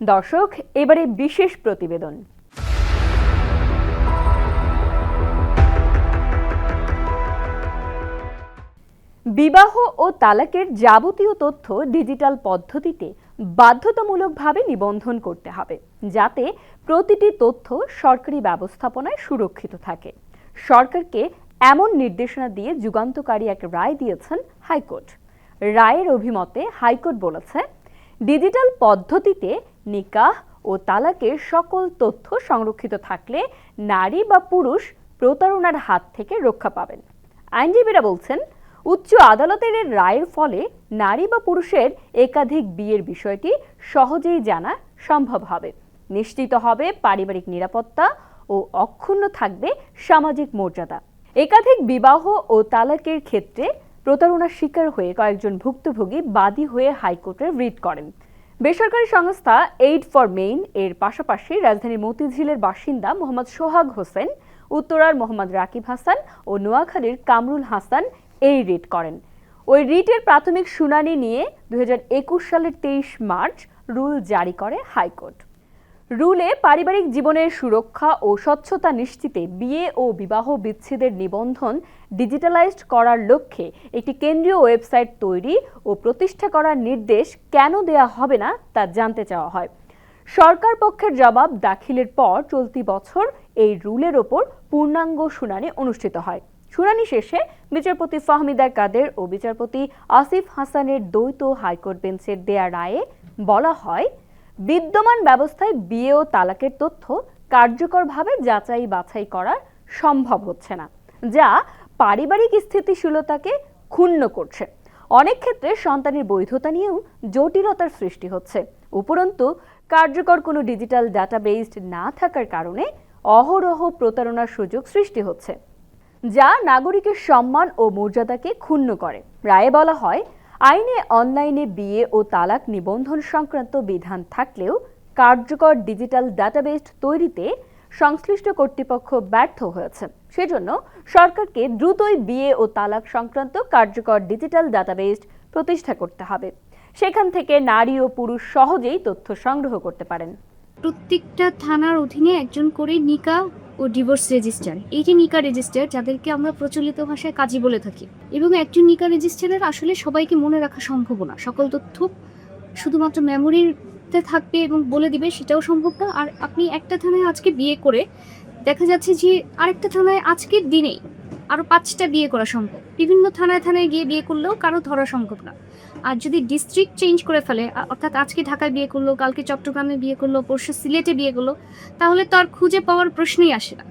দর্শক, এবারে বিশেষ প্রতিবেদন। বিবাহ ও তালাকের যাবতীয় তথ্য ডিজিটাল পদ্ধতিতে বাধ্যতামূলকভাবে নিবন্ধন করতে হবে, যাতে প্রতিটি তথ্য সরকারি ব্যবস্থাপনায় সুরক্ষিত থাকে। সরকারকে এমন নির্দেশনা দিয়ে যুগান্তকারী এক রায় দিয়েছেন হাইকোর্ট। রায়ের অভিমতে হাইকোর্ট বলেছে, ডিজিটাল পদ্ধতিতে নিকাহ ও তালাকের সকল তথ্য সংরক্ষিত থাকলে নারী বা পুরুষ প্রতারণার হাত থেকে রক্ষা পাবেন। আইনজীবীরা বলছেন, উচ্চ আদালতের রায়ের ফলে নারী বা পুরুষের একাধিক বিয়ের বিষয়টি সহজেই জানা সম্ভব হবে। নিশ্চিত হবে পারিবারিক নিরাপত্তা ও অক্ষুণ্ণ থাকবে সামাজিক মর্যাদা। একাধিক বিবাহ ও তালাকের ক্ষেত্রে প্রতারণার শিকার হয়ে কয়েকজন ভুক্তভোগী বাদী হয়ে হাইকোর্টে রিট করেন। বেসরকারি সংস্থা এইড ফর মেইন এর পাশাপাশি রাজধানীর মতিঝিলের বাসিন্দা মোহাম্মদ সোহাগ হোসেন, উত্তরার মোহাম্মদ রাকিব হাসান ও নোয়াখালীর কামরুল হাসান এই রিট করেন। ওই রিটের প্রাথমিক শুনানি নিয়ে দু হাজার একুশ সালের তেইশ মার্চ রুল জারি করে হাইকোর্ট। রুলে পারিবারিক জীবনের সুরক্ষা ও স্বচ্ছতা নিশ্চিতে বিয়ে ও বিবাহ বিচ্ছেদের নিবন্ধন ডিজিটালাইজড করার লক্ষ্যে একটি কেন্দ্রীয় ওয়েবসাইট তৈরি ও প্রতিষ্ঠা করার নির্দেশ কেন দেয়া হবে না তা জানতে চাওয়া হয়। সরকার পক্ষের জবাব দাখিলের পর চলতি বছর এই রুলের ওপর পূর্ণাঙ্গ শুনানি অনুষ্ঠিত হয়। শুনানি শেষে বিচারপতি ফাহমিদা কাদের ও বিচারপতি আসিফ হাসানের দ্বৈত হাইকোর্ট বেঞ্চের দেয়া রায়ে বলা হয় বিদ্যমান ব্যবস্থায় বিয়ে ও তালাকের তথ্য কার্যকরভাবে যাচাই বাছাই করা সম্ভব হচ্ছে না, যা পারিবারিক স্থিতিশীলতাকে ক্ষুণ্ণ করছে। অনেক ক্ষেত্রে সন্তানের বৈধতা নিয়েও জটিলতার সৃষ্টি হচ্ছে। উপরন্তু, কার্যকর কোনো ডিজিটাল ডাটাবেসড না থাকার কারণে অহরহ প্রতারণার সুযোগ সৃষ্টি হচ্ছে, যা নাগরিকের সম্মান ও মর্যাদাকে ক্ষুণ্ণ করে। রায়ে বলা হয় আইনে, অনলাইনে বিয়ে ও তালাক নিবন্ধন সংক্রান্ত বিধান থাকলেও কার্যকর ডিজিটাল ডাটাবেস তৈরিতে সংশ্লিষ্ট কর্তৃপক্ষ ব্যর্থ হয়েছে। সেজন্য সরকারকে দ্রুতই বিয়ে ও তালাক সংক্রান্ত কার্যকর ডিজিটাল ডাটাবেস প্রতিষ্ঠা করতে হবে। সেখান থেকে নারী ও পুরুষ সহজেই তথ্য সংগ্রহ করতে পারেন। প্রত্যেকটা থানার অধীনে একজন করে নিকা ও ডিভোর্স রেজিস্টার এই যে নিকা রেজিস্টার যাদেরকে আমরা প্রচলিত ভাষায় কাজী বলে থাকি। এবং একজন নিকা রেজিস্টারের আসলে সবাইকে মনে রাখা সম্ভব না। সকল তথ্য শুধুমাত্র মেমোরিতে থাকবে এবং বলে দিবে সেটাও সম্ভব না। আর আপনি একটা থানায় আজকে বিয়ে করে দেখা যাচ্ছে যে আরেকটা থানায় আজকের দিনেই আরও পাঁচটা বিয়ে করা সম্ভব। বিভিন্ন থানায় থানায় গিয়ে বিয়ে করলেও কারও ধরা সম্ভব না। আর যদি ডিস্ট্রিক্ট চেঞ্জ করে ফেলে অর্থাৎ আজকে ঢাকায় বিয়ে করল, কালকে চট্টগ্রামে বিয়ে করল, পরশু সিলেটে বিয়ে করল, তাহলে তো আর খুঁজে পাওয়ার প্রশ্নই আসে না।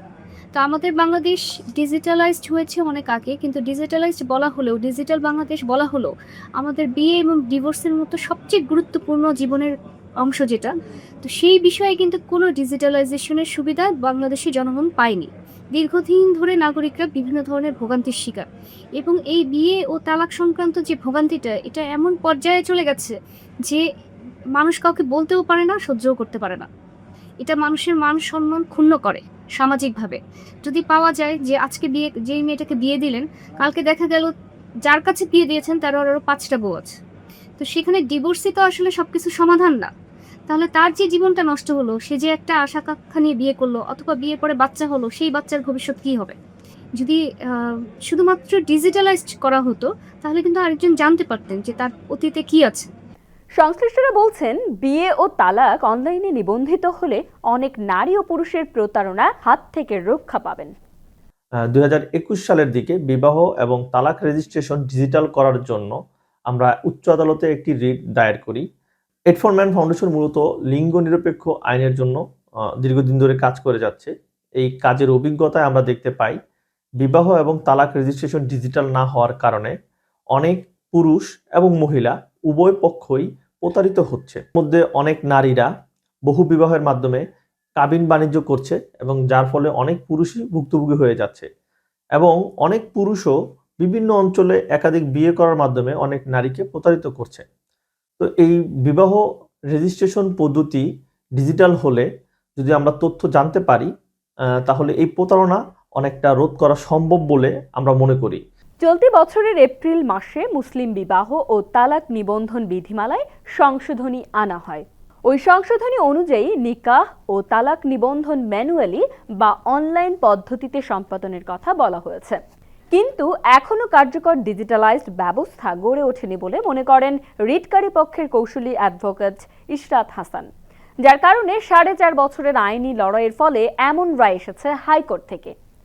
তো আমাদের বাংলাদেশ ডিজিটালাইজড হয়েছে অনেক আগে, কিন্তু ডিজিটালাইজড বলা হলেও ডিজিটাল বাংলাদেশ বলা হলেও, আমাদের বিয়ে এবং ডিভোর্সের মতো সবচেয়ে গুরুত্বপূর্ণ জীবনের অংশ যেটা, তো সেই বিষয়ে কিন্তু কোনো ডিজিটালাইজেশনের সুবিধা বাংলাদেশি জনগণ পায়নি। দীর্ঘদিন ধরে নাগরিকরা বিভিন্ন ধরনের ভোগান্তির শিকার। এবং এই বিয়ে ও তালাক সংক্রান্ত যে ভোগান্তিটা, এটা এমন পর্যায়ে চলে গেছে যে মানুষ কাউকে বলতেও পারে না, সহ্যও করতে পারে না। এটা মানুষের মান সম্মান ক্ষুণ্ণ করে সামাজিকভাবে। যদি পাওয়া যায় যে আজকে বিয়ে, যেই মেয়েটাকে বিয়ে দিলেন, কালকে দেখা গেল যার কাছে বিয়ে দিয়েছেন, তার আরও পাঁচটা বউ আছে। তো সেখানে ডিভোর্সই তো আসলে সব কিছু সমাধান না। তাহলে তার যে জীবনটা নষ্ট হলো সে যে একটা আশা কাক্ষা নিয়ে বিয়ে করল অথবা বিয়ের পরে বাচ্চা হলো সেই বাচ্চার ভবিষ্যৎ কী হবে? যদি আহ, শুধুমাত্র ডিজিটালাইজড করা হতো তাহলে কিন্তু আরেকজন জানতে পারতেন যে তার অতীতে কি আছে। সংশ্লিষ্টরা বলছেন বিয়ে ও তালাক অনলাইনে নিবন্ধিত হলে অনেক নারী ও পুরুষের প্রতারণা হাত থেকে রক্ষা পাবেন। দুই হাজার একুশ সালের দিকে বিবাহ এবং তালাক রেজিস্ট্রেশন ডিজিটাল করার জন্য আমরা উচ্চ আদালতে একটি রিট দায়ের করি। এডফরম্যান ফাউন্ডেশন মূলত লিঙ্গ নিরপেক্ষ আইনের জন্য দীর্ঘদিন ধরে কাজ করে যাচ্ছে। এই কাজের অভিজ্ঞতায় আমরা দেখতে পাই, বিবাহ এবং তালাক রেজিস্ট্রেশন ডিজিটাল না হওয়ার কারণে অনেক পুরুষ এবং মহিলা উভয় পক্ষই প্রতারিত হচ্ছে। মধ্যে অনেক নারীরা বহু বিবাহের মাধ্যমে কাবিন বাণিজ্য করছে এবং যার ফলে অনেক পুরুষই ভুক্তভোগী হয়ে যাচ্ছে এবং অনেক পুরুষও বিভিন্ন অঞ্চলে একাধিক বিয়ে করার মাধ্যমে অনেক নারীকে প্রতারিত করছে। তো এই বিবাহ রেজিস্ট্রেশন পদ্ধতি ডিজিটাল হলে যদি আমরা তথ্য জানতে পারি তাহলে এই প্রতারণা অনেকটা রোধ করা সম্ভব বলে আমরা মনে করি। চলতি বছরের এপ্রিল মাসে মুসলিম বিবাহ ও তালাক নিবন্ধন বিধিমালায় সংশোধনী আনা হয়। ওই সংশোধনী অনুযায়ী নিকাহ ও তালাক নিবন্ধন ম্যানুয়ালি বা অনলাইন পদ্ধতিতে সম্পাদনের কথা বলা হয়েছে। কিন্তু এখনও কার্যকর ডিজিটালাইজড ব্যবস্থা গড়ে ওঠেনি বলে মনে করেন রিটকারী পক্ষের কৌশলী অ্যাডভোকেট ইশরাত হাসান। যার কারণে সাড়ে চার বছরের আইনি লড়াইয়ের ফলে এমন রায় এসেছে হাইকোর্ট থেকে।